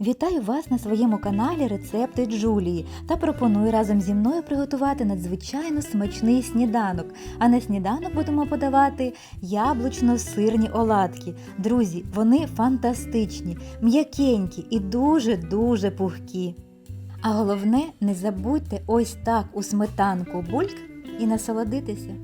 Вітаю вас на своєму каналі Рецепти Джулії та пропоную разом зі мною приготувати надзвичайно смачний сніданок. А на сніданок будемо подавати яблучно-сирні оладки. Друзі, вони фантастичні, м'якенькі і дуже-дуже пухкі. А головне, не забудьте ось так у сметанку бульк і насолодитися.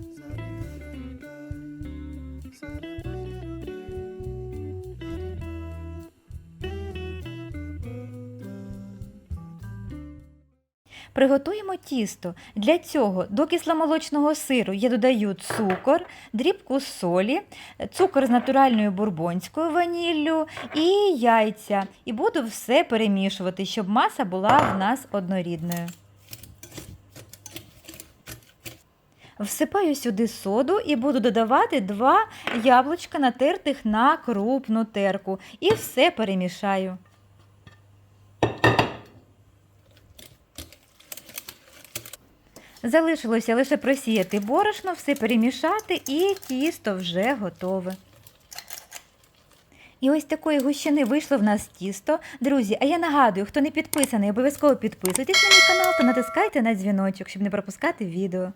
Приготуємо тісто. Для цього до кисломолочного сиру я додаю цукор, дрібку солі, цукор з натуральною бурбонською ваніллю і яйця. І буду все перемішувати, щоб маса була в нас однорідною. Всипаю сюди соду і буду додавати два яблучка натертих на крупну терку. І все перемішаю. Залишилося лише просіяти борошно, все перемішати і тісто вже готове. І ось такої гущини вийшло в нас тісто. Друзі, а я нагадую, хто не підписаний, обов'язково підписуйтесь на мій канал та натискайте на дзвіночок, щоб не пропускати відео.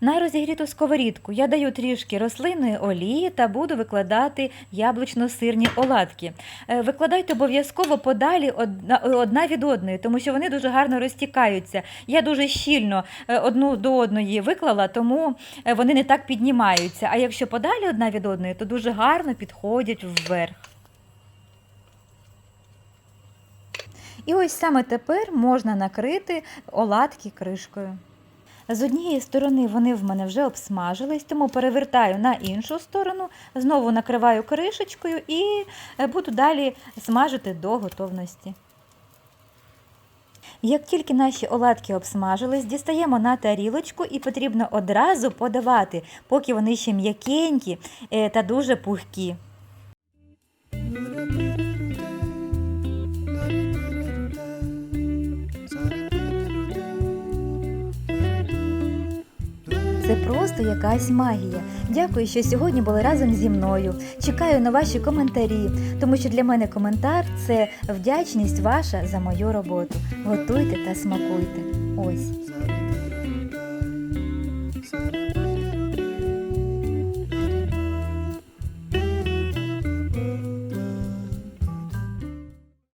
На розігріту сковорідку я даю трішки рослинної олії та буду викладати яблучно-сирні оладки. Е, Викладайте обов'язково подалі одна, від одної, тому що вони дуже гарно розтікаються. Я дуже щільно е, одну до одної виклала, тому е, вони не так піднімаються. А якщо подалі одна від одної, то дуже гарно підходять вверх. І ось саме тепер можна накрити оладки кришкою. З однієї сторони вони в мене вже обсмажились, тому перевертаю на іншу сторону, знову накриваю кришечкою і е, буду далі смажити до готовності. Як тільки наші оладки обсмажились, дістаємо на тарілочку і потрібно одразу подавати, поки вони ще м'якенькі е, та дуже пухкі. Це просто якась магія. Дякую, що сьогодні були разом зі мною. Чекаю на ваші коментарі, тому що для мене коментар це вдячність ваша за мою роботу. Готуйте та смакуйте. Ось.